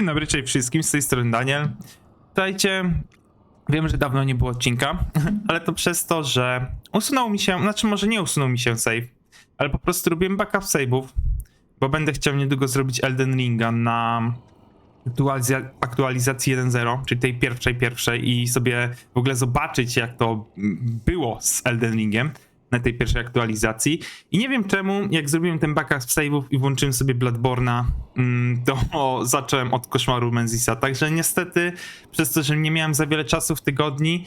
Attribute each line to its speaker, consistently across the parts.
Speaker 1: Dzień dobry, wszystkim, z tej strony Daniel. Słuchajcie, wiem, że dawno nie było odcinka, ale to przez to, że usunął mi się, znaczy może nie usunął mi się save, ale po prostu robiłem backup save'ów, bo będę chciał niedługo zrobić Elden Ringa na aktualiza- aktualizacji 1.0, czyli tej pierwszej, pierwszej i sobie w ogóle zobaczyć, jak to było z Elden Ringiem na tej pierwszej aktualizacji. I nie wiem czemu, jak zrobiłem ten backup save'ów i włączyłem sobie Bloodborne'a, mm, to zacząłem od koszmaru Menzisa. Także niestety, przez to, że nie miałem za wiele czasu w tygodni,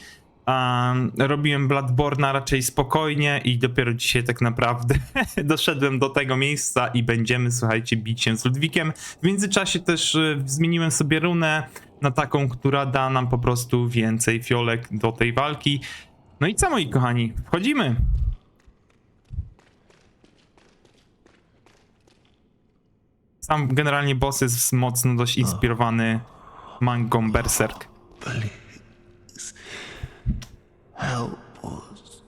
Speaker 1: robiłem Bloodborne'a raczej spokojnie i dopiero dzisiaj tak naprawdę doszedłem do tego miejsca i będziemy, słuchajcie, bić się z Ludwikiem. W międzyczasie też y, zmieniłem sobie runę na taką, która da nam po prostu więcej fiolek do tej walki. No i co, moi kochani, wchodzimy! Sam generalnie boss jest mocno dość inspirowany mangą Berserk.
Speaker 2: Please help us.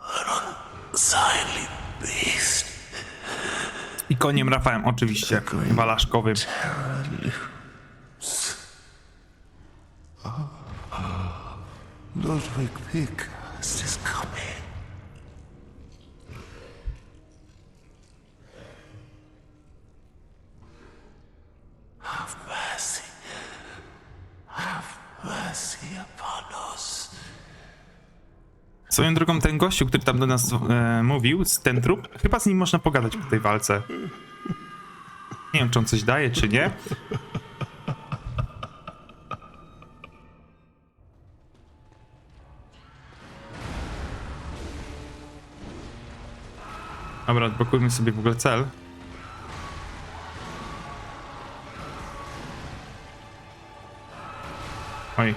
Speaker 2: An unsightly beast.
Speaker 1: I koniem Rafałem, oczywiście, walaszkowym.
Speaker 2: Ludwig Pickast is coming. Have mercy. Have mercy upon us.
Speaker 1: Swoją drogą, ten gościu, który tam do nas e, mówił, ten trup, chyba z nim można pogadać po tej walce. Nie wiem, czy on coś daje, czy nie. Dobra, odblokujmy sobie w ogóle cel. Oj.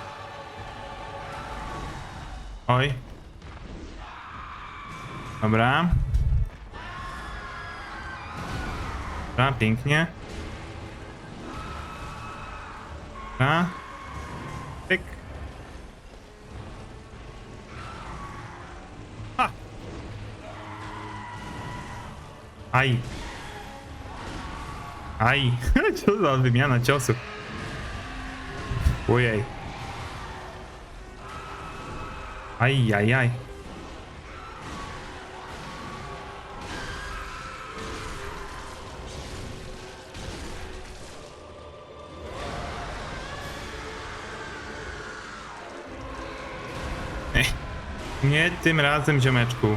Speaker 1: Oj. Dobra. Dobra, pięknie. Dobra. Pyk. Ha! Aj. Aj. Co za wymiana ciosów. Ojej. Aj, aj, aj. Nie tym razem, ziomeczku.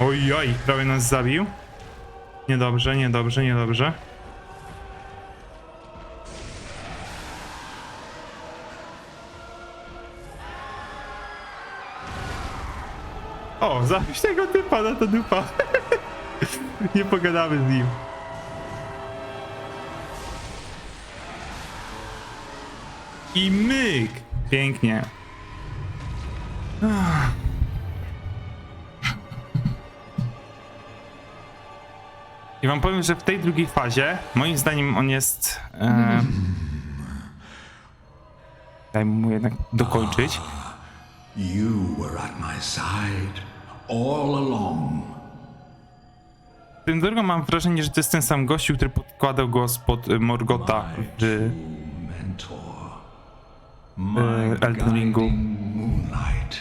Speaker 1: Oj, oj, prawie nas zabił. Niedobrze, niedobrze, niedobrze. O, zabić tego typa na to dupa. Nie pogadamy z nim. I myk! Pięknie. I wam powiem, że w tej drugiej fazie, moim zdaniem on jest... E... Daj mu jednak dokończyć.
Speaker 3: You were at my side all along.
Speaker 1: Tym drugą mam wrażenie, że to jest ten sam gościu, który podkładał głos pod e, Morgota
Speaker 3: Mentor.
Speaker 1: e, Elden Ringu.
Speaker 3: moonlight.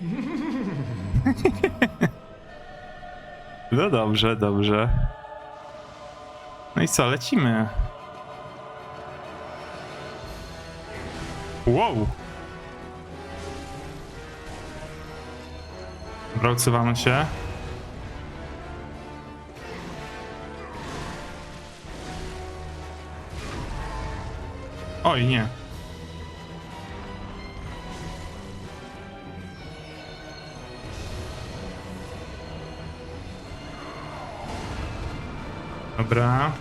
Speaker 1: No dobrze, dobrze. No i co, lecimy. Wow! Dobra, odsuwamy się. Oj, nie. Dobra.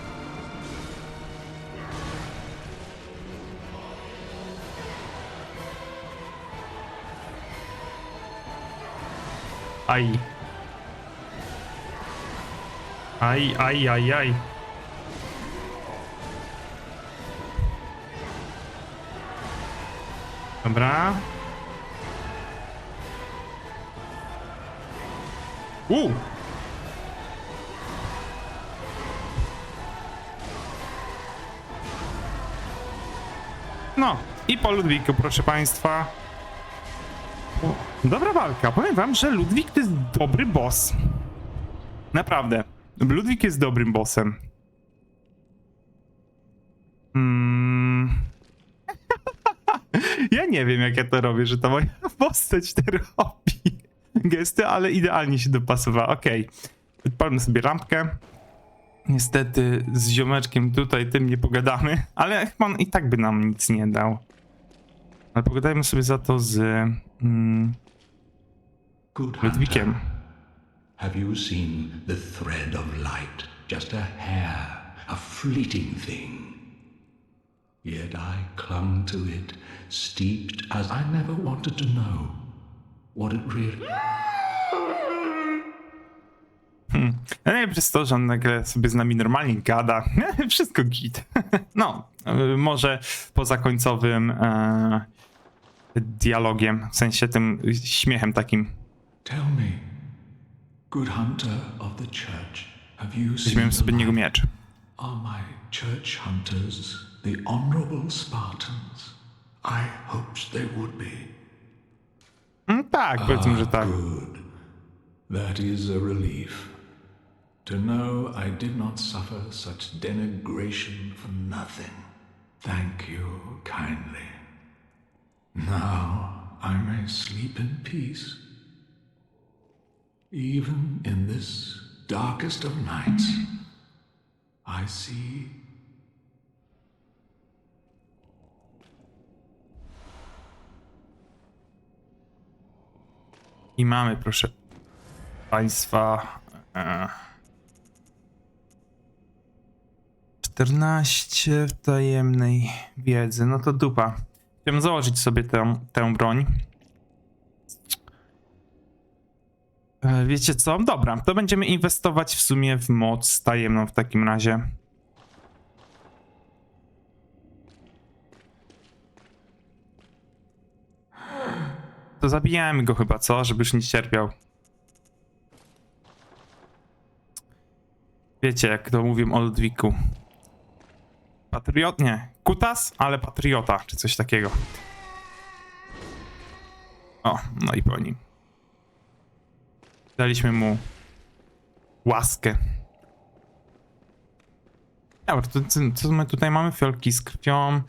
Speaker 1: Aj. Aj, aj, aj, aj. Dobra. U! No, i po Ludwiku, proszę państwa. Dobra walka. Powiem wam, że Ludwik to jest dobry boss. Naprawdę. Ludwik jest dobrym bossem. Mm. ja nie wiem, jak ja to robię, że to moja postać to robi gesty, ale idealnie się dopasowała. Okej. Odpalmy sobie lampkę. Niestety z ziomeczkiem tutaj tym nie pogadamy, ale chyba i tak by nam nic nie dał. Ale pogadajmy sobie za to z mm, Ludwikiem.
Speaker 3: have you seen the thread of light? Just a hair, a fleeting thing. Yet I clung to it, steeped as I never wanted to know what it really.
Speaker 1: Ja nie przez to, że on nagle sobie z nami normalnie gada. Wszystko git. No, y, może poza końcowym e, dialogiem, w sensie tym śmiechem takim.
Speaker 3: Tell me, good hunter of the church, have you seen
Speaker 1: Weźmiemy
Speaker 3: the
Speaker 1: niego
Speaker 3: light?
Speaker 1: miecz.
Speaker 3: Are my church hunters the honorable Spartans? I hoped they would be.
Speaker 1: Mm, tak, powiedzmy, że tak.
Speaker 3: Good. That is a relief. To know I did not suffer such denigration for nothing. Thank you kindly. Now I may sleep in peace. Even in this darkest of nights, I see
Speaker 1: I mamy, proszę państwa. E, 14 tajemnej wiedzy. No to dupa. Chciałem założyć sobie tę, tę broń. E, Wiecie co? Dobra, to będziemy inwestować w sumie w moc tajemną w takim razie. To zabijamy go chyba, co? Żeby już nie cierpiał. Wiecie, jak to mówią o Ludwiku. Patriot? Nie. Kutas, ale patriota, czy coś takiego. O, no i po nim. Daliśmy mu łaskę. Dobra, to, co, my tutaj mamy? Fiolki z krwią.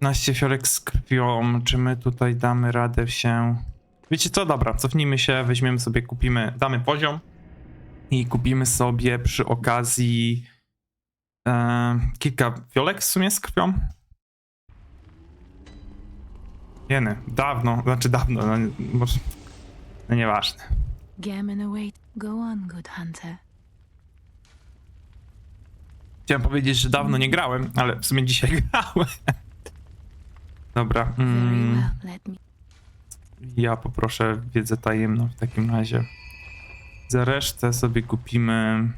Speaker 1: 15 fiolek z krwią. Czy my tutaj damy radę się... Wiecie co? Dobra, cofnijmy się, weźmiemy sobie, kupimy, damy poziom i kupimy sobie przy okazji e, kilka fiolek w sumie z krwią. Jeny, dawno, znaczy dawno, no, może, no nieważne.
Speaker 4: Gammon await. Go on, good hunter.
Speaker 1: Chciałem powiedzieć, że dawno nie grałem, ale w sumie dzisiaj grałem. Dobra,
Speaker 4: Very
Speaker 1: mm,
Speaker 4: well, let me.
Speaker 1: ja poproszę wiedzę tajemną w takim razie. Za resztę sobie kupimy...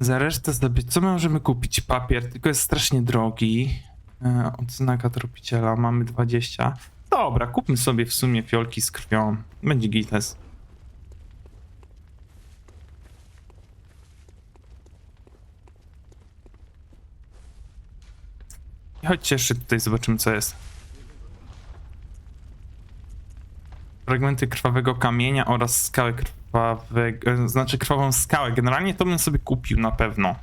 Speaker 1: Za resztę sobie, co my możemy kupić? Papier, tylko jest strasznie drogi. E, odznaka tropiciela, mamy 20. Dobra, kupmy sobie w sumie fiolki z krwią. Będzie gites. I Chodźcie jeszcze tutaj, zobaczymy co jest. Fragmenty krwawego kamienia oraz skałę krwawego, e, znaczy krwawą skałę. Generalnie to bym sobie kupił na pewno.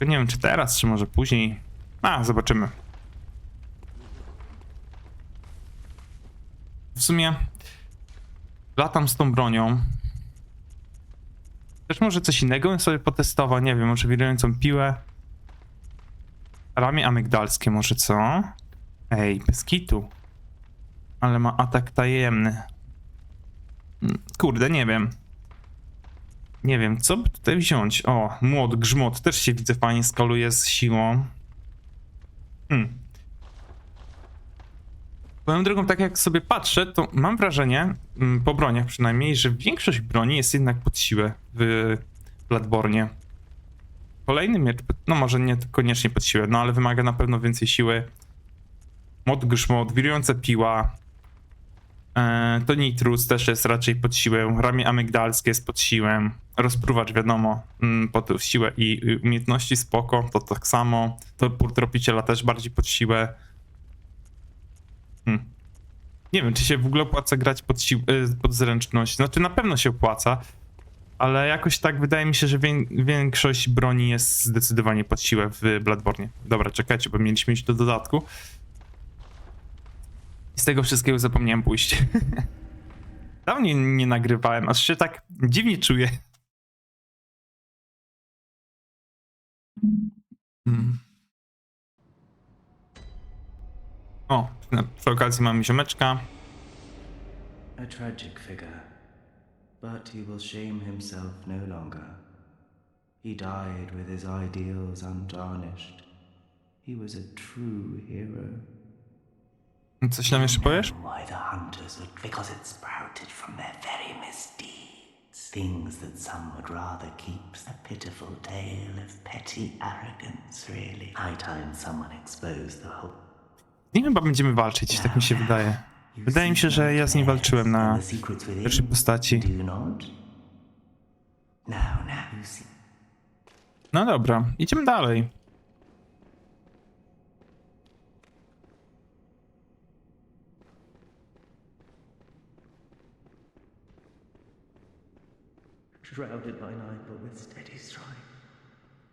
Speaker 1: Nie wiem czy teraz, czy może później. A, zobaczymy. W sumie latam z tą bronią. Też może coś innego bym sobie potestował, nie wiem, może wirującą piłę. Ramię amygdalskie może co? Ej, bez kitu. Ale ma atak tajemny. Mm, Kurde, nie wiem. Nie wiem, co by tutaj wziąć? O, młot, grzmot też się widzę fajnie skaluje z siłą. Hmm. Swoją drogą, tak jak sobie patrzę, to mam wrażenie, mm, po broniach przynajmniej, że większość broni jest jednak pod siłę w Bloodborne. Kolejny miecz, no może nie koniecznie pod siłę, no ale wymaga na pewno więcej siły. Mod grzmot, wirująca piła. E, to nitrus też jest raczej pod siłę. Ramię amygdalskie jest pod siłę. Rozpruwacz wiadomo, mm, pod siłę i y, umiejętności spoko, to tak samo. To tropiciela też bardziej pod siłę. Hmm. Nie wiem, czy się w ogóle opłaca grać pod, sił, y, pod zręczność. Znaczy, na pewno się opłaca, ale jakoś tak wydaje mi się, że wię, większość broni jest zdecydowanie pod siłę w Bloodborne. Dobra, czekajcie, bo mieliśmy iść do dodatku. Z tego wszystkiego zapomniałem pójść. Dawno nie, nie nagrywałem, aż się tak dziwnie czuję. Hmm. O, na- przy okazji mamy ziomeczka.
Speaker 5: A tragic figure, but he will shame himself no longer. He died with his ideals untarnished. He was a true hero.
Speaker 1: Coś nam jeszcze powiesz?
Speaker 5: Why the hunters would, because it sprouted from their very misdeeds. Things that some would rather keep. A pitiful tale of petty arrogance, really. High time someone exposed the whole.
Speaker 1: Nie chyba będziemy walczyć, tak mi się wydaje. Wydaje mi się, że ja z nim walczyłem na pierwszej postaci. No dobra, idziemy dalej.
Speaker 5: Shrouded by night, but with steady stride.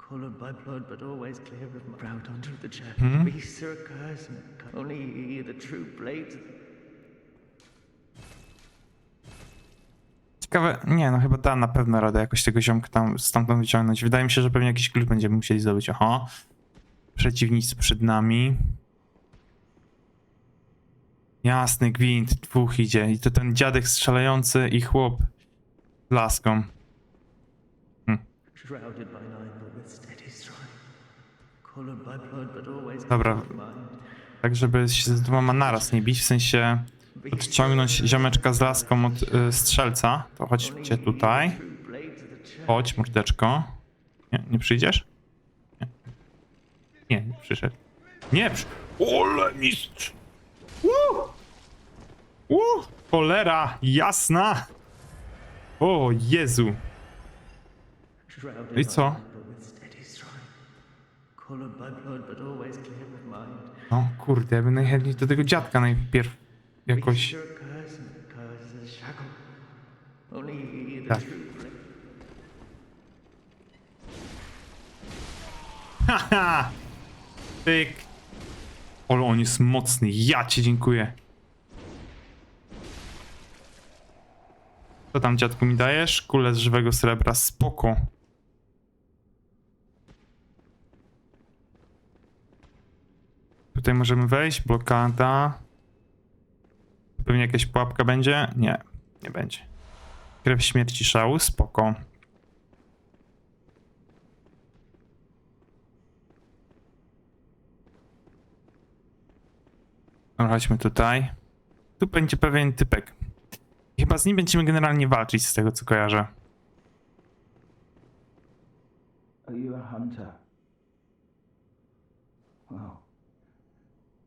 Speaker 5: Colored by blood, but always clear of my proud under the chair. A curse, and only he, the true blades.
Speaker 1: Ciekawe, nie no chyba da na pewno radę jakoś tego ziomka tam stamtąd wyciągnąć. Wydaje mi się, że pewnie jakiś klucz będziemy musieli zdobyć. Oho. Przeciwnicy przed nami. Jasny gwint, dwóch idzie. I to ten dziadek strzelający i chłop z laską.
Speaker 5: Shrouded by night, with steady stride. Colored by blood, but always
Speaker 1: Dobra. Tak, żeby się z dwoma naraz nie bić, w sensie odciągnąć ziomeczka z laską od y, strzelca. To chodźcie tutaj. Chodź, mordeczko. Nie, nie przyjdziesz? Nie. Nie, nie przyszedł. Nie przy... Ole mistrz! Woo! Woo! Cholera jasna! O Jezu! I co? No kurde, ja bym najchętniej do tego dziadka najpierw jakoś... Tak. Haha! Pyk! Ale on jest mocny, ja ci dziękuję. Co tam dziadku mi dajesz? Kulę z żywego srebra, spoko. Tutaj możemy wejść, blokada. Pewnie jakaś pułapka będzie? Nie, nie będzie. Krew śmierci szału, spoko. No, chodźmy tutaj. Tu będzie pewien typek. Chyba z nim będziemy generalnie walczyć, z tego co kojarzę.
Speaker 6: Are you a hunter?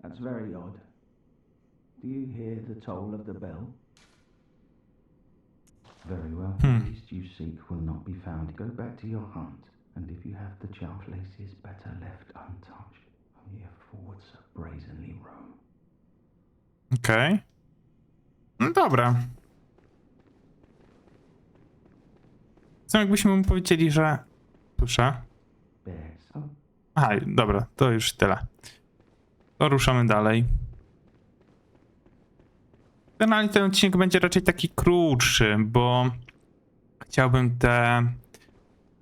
Speaker 6: That's very odd. Do you hear the toll of the bell? Very well. The beast you seek will not be found. Go back to your hunt, and if you have the charm, place is better left untouched. Only a forwards brazenly roam.
Speaker 1: Okej. No dobra. Co jakbyśmy mu powiedzieli, że... Słyszę. Aha, dobra, to już tyle. To ruszamy dalej. Generalnie ten odcinek będzie raczej taki krótszy, bo chciałbym te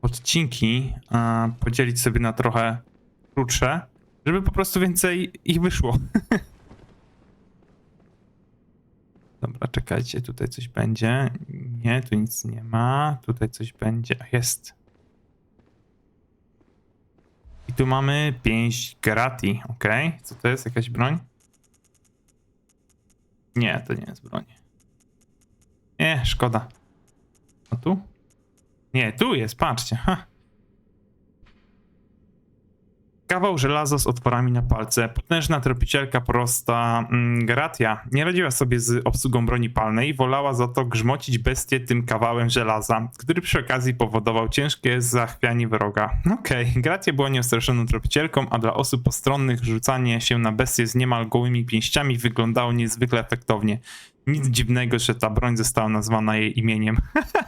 Speaker 1: odcinki podzielić sobie na trochę krótsze, żeby po prostu więcej ich wyszło. Dobra, czekajcie, tutaj coś będzie. Nie, tu nic nie ma. Tutaj coś będzie. Jest. I tu mamy pięść Gerati, ok? Co to jest? Jakaś broń? Nie, to nie jest broń. Nie, szkoda. A tu? Nie, tu jest, patrzcie. Ha. Kawał żelaza z otworami na palce, potężna tropicielka prosta mm, Geratia nie radziła sobie z obsługą broni palnej, wolała za to grzmocić bestię tym kawałem żelaza, który przy okazji powodował ciężkie zachwianie wroga. Okej, Geratia była nieostraszoną tropicielką, a dla osób postronnych rzucanie się na bestię z niemal gołymi pięściami wyglądało niezwykle efektownie. Nic dziwnego, że ta broń została nazwana jej imieniem.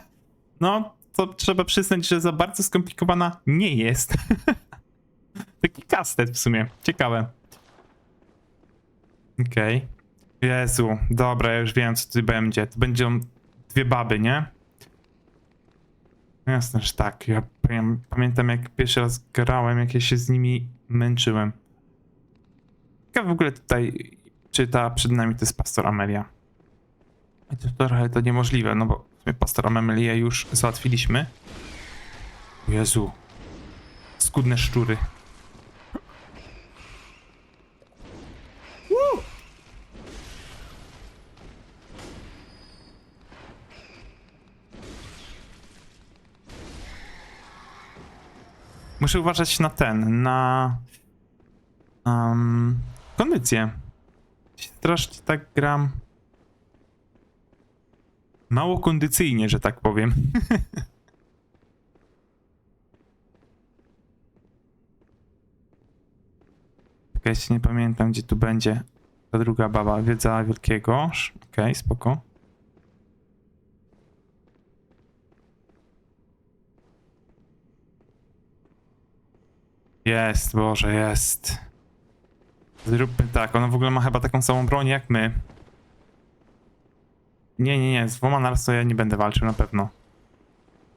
Speaker 1: no, to trzeba przyznać, że za bardzo skomplikowana nie jest. Taki kastet w sumie. Ciekawe. Okej. Jezu, dobra, ja już wiem, co tu będzie. To będą dwie baby, nie? Jasne, że tak. Ja pamię- pamiętam, jak pierwszy raz grałem, jak ja się z nimi męczyłem. Ciekawe w ogóle tutaj, czy ta przed nami to jest pastor Amelia. To trochę to niemożliwe, no bo w sumie pastor Amelię już załatwiliśmy. Jezu. Skudne szczury. Muszę uważać na ten, na um, kondycję. Strasznie tak gram. Mało kondycyjnie, że tak powiem. Czekajcie, nie pamiętam gdzie tu będzie ta druga baba. Wiedza wielkiego. Okej, spoko. Jest, Boże, jest. Zróbmy tak, ona w ogóle ma chyba taką samą broń jak my. Nie, nie, nie, z dwoma naraz to ja nie będę walczył na pewno.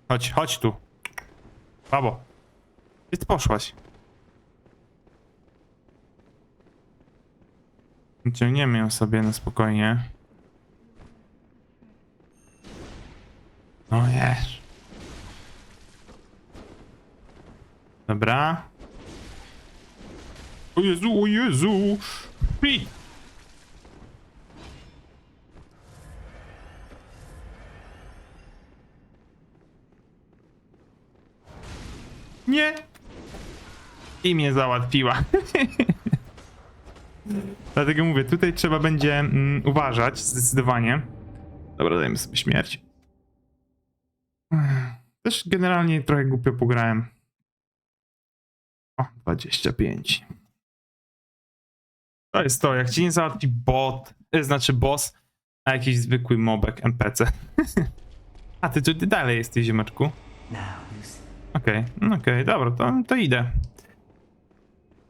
Speaker 1: Chodź, chodź tu. Babo. Gdzie ty poszłaś? Ciągniemy ją sobie na spokojnie. No jesz. Dobra. O Jezu, o Jezu! Nie! I mnie załatwiła. Dlatego mówię, tutaj trzeba będzie mm, uważać zdecydowanie. Dobra, dajmy sobie śmierć. Też generalnie trochę głupio pograłem. O, 25. To jest to, jak ci nie załatwi bot, y, znaczy boss, a jakiś zwykły mobek NPC. a ty, ty, dalej jesteś,
Speaker 5: see.
Speaker 1: Okej, no okej, dobra, to, to idę.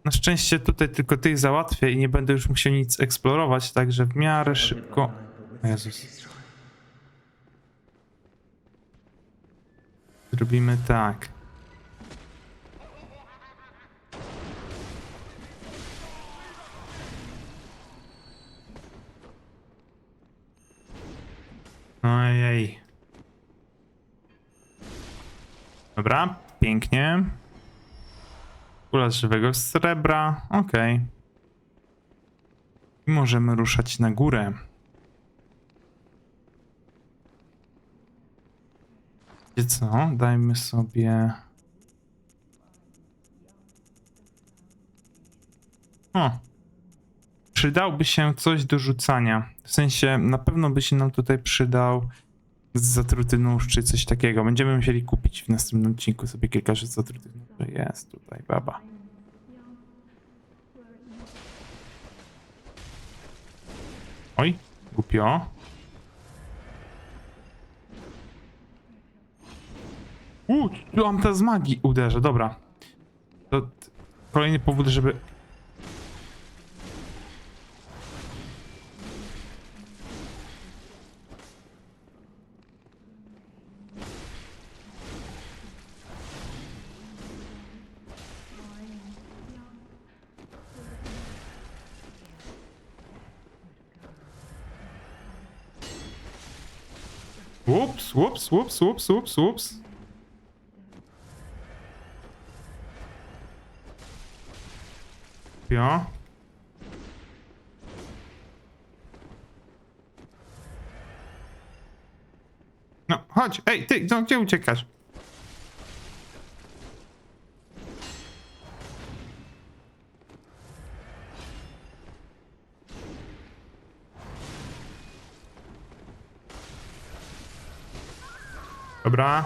Speaker 1: Na szczęście tutaj tylko tych załatwię i nie będę już musiał nic eksplorować, także w miarę szybko... O Jezus. Zrobimy tak. Ojej. Dobra, pięknie. Kula z żywego srebra, okej. I możemy ruszać na górę. Wiecie co? Dajmy sobie... O! Przydałby się coś do rzucania. W sensie, na pewno by się nam tutaj przydał zatruty nóż czy coś takiego. Będziemy musieli kupić w następnym odcinku sobie kilka rzeczy zatrutych nóż. Jest tutaj baba. Oj, głupio. Uuu, mam te z magii uderzę, dobra. To kolejny powód, żeby... Ups, ups, ups, ups, ups, ups. Ja. No, chodź, ej, ty, no, gdzie uciekasz? Dobra.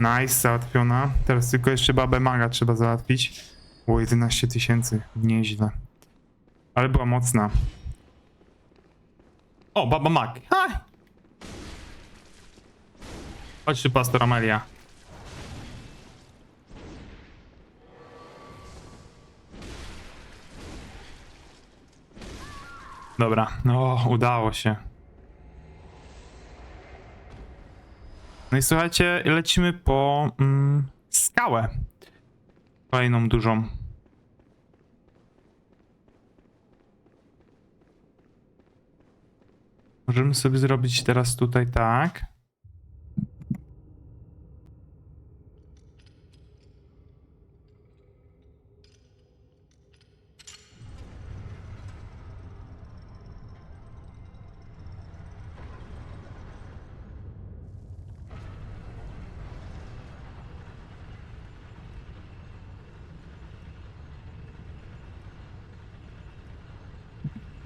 Speaker 1: Nice, załatwiona. Teraz tylko jeszcze babę maga trzeba załatwić. Było 11 tysięcy, nieźle. Ale była mocna. O, baba mag. Ha! Chodź tu, pastor Amelia. Dobra, no udało się. No i słuchajcie, lecimy po mm, skałę. Kolejną dużą. Możemy sobie zrobić teraz tutaj tak.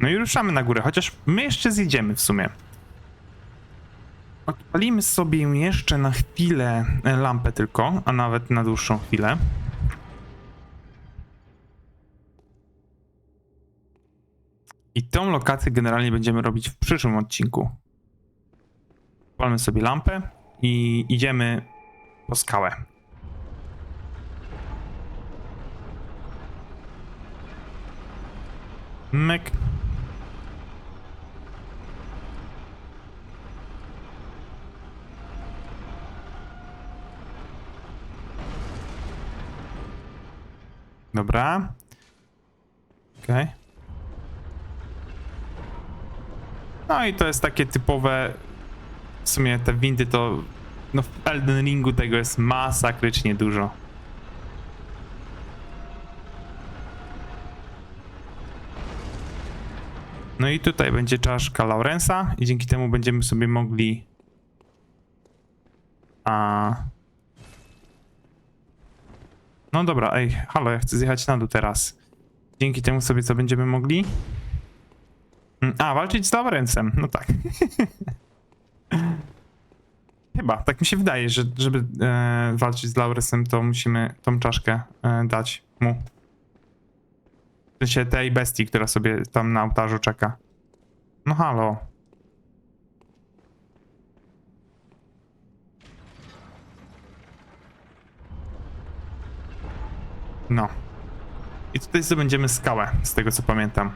Speaker 1: No i ruszamy na górę, chociaż my jeszcze zjedziemy w sumie. Odpalimy sobie jeszcze na chwilę e, lampę tylko, a nawet na dłuższą chwilę. I tą lokację generalnie będziemy robić w przyszłym odcinku. Odpalmy sobie lampę i idziemy po skałę. Myk. Dobra. Okej. No i to jest takie typowe. W sumie te windy to. No w Elden Ringu tego jest masakrycznie dużo. No i tutaj będzie czaszka Laurensa i dzięki temu będziemy sobie mogli a no dobra, ej, halo, ja chcę zjechać na dół teraz. Dzięki temu sobie co będziemy mogli? Mm, A, walczyć z Laurencem, no tak. Chyba, tak mi się wydaje, że żeby e, walczyć z Laurencem, to musimy tą czaszkę e, dać mu. W sensie tej bestii, która sobie tam na ołtarzu czeka. No halo. No. I tutaj zdobędziemy skałę, z tego co pamiętam.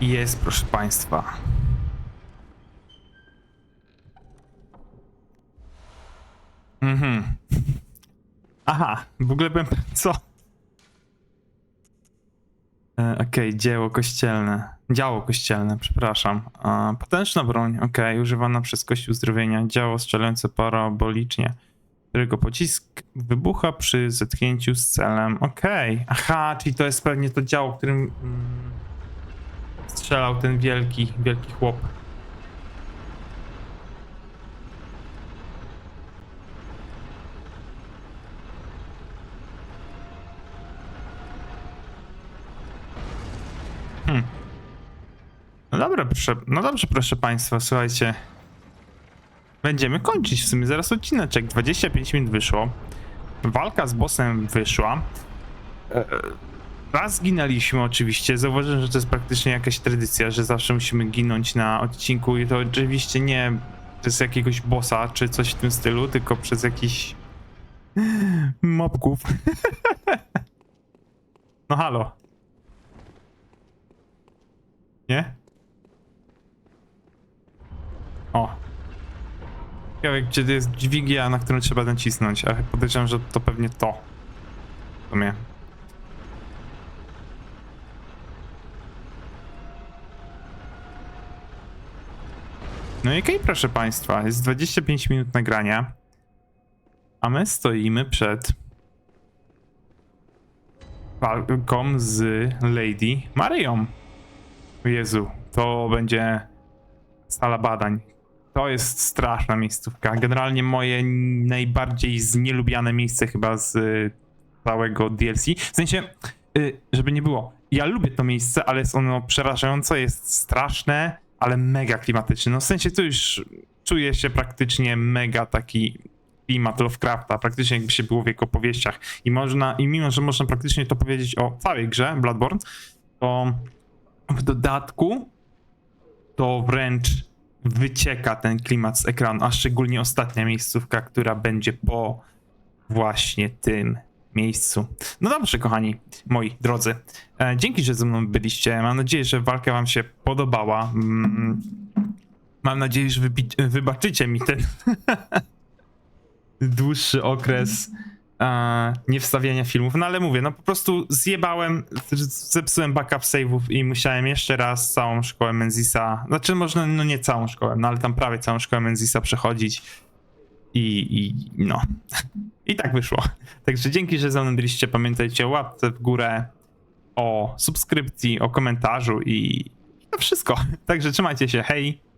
Speaker 1: Jest, proszę państwa. Mhm. Aha, w ogóle byłem. Co? E, Okej, dzieło kościelne. Działo kościelne, przepraszam. Potężna broń, okej, używana przez Kościół Zdrowienia. Działo strzelające parabolicznie, którego pocisk wybucha przy zetknięciu z celem. Okej, aha, czyli to jest pewnie to działo, którym mm, strzelał ten wielki, wielki chłop. No dobra, proszę, no dobrze, proszę państwa, słuchajcie. Będziemy kończyć w sumie zaraz odcineczek. 25 minut wyszło. Walka z bossem wyszła. E, Raz zginęliśmy oczywiście. Zauważyłem, że to jest praktycznie jakaś tradycja, że zawsze musimy ginąć na odcinku i to oczywiście nie przez jakiegoś bossa czy coś w tym stylu, tylko przez jakiś mobków. no halo. Nie? O. Ciekawe, gdzie jest dźwigia, na którą trzeba nacisnąć, ale podejrzewam, że to pewnie to. W sumie. No i okej, proszę państwa, jest 25 minut nagrania, a my stoimy przed walką z Lady Maryją. Jezu, to będzie sala badań. To jest straszna miejscówka. Generalnie moje najbardziej znielubiane miejsce chyba z y, całego DLC. W sensie, y, żeby nie było, ja lubię to miejsce, ale jest ono przerażające, jest straszne, ale mega klimatyczne. No w sensie to już czuje się praktycznie mega taki klimat Lovecrafta, praktycznie jakby się było w jego opowieściach. I można, i mimo, że można praktycznie to powiedzieć o całej grze Bloodborne, to w dodatku to wręcz wycieka ten klimat z ekranu, a szczególnie ostatnia miejscówka, która będzie po właśnie tym miejscu. No dobrze, kochani, moi drodzy. E, dzięki, że ze mną byliście. Mam nadzieję, że walka wam się podobała. Mm, mam nadzieję, że wybaczycie mi ten dłuższy okres e, nie wstawiania filmów. No ale mówię, no po prostu zjebałem, zepsułem backup save'ów i musiałem jeszcze raz całą szkołę Menzisa, znaczy można, no nie całą szkołę, no ale tam prawie całą szkołę Menzisa przechodzić i, i no. I tak wyszło. Także dzięki, że ze mną byliście. Pamiętajcie o łapce w górę, o subskrypcji, o komentarzu i to wszystko. Także trzymajcie się. Hej!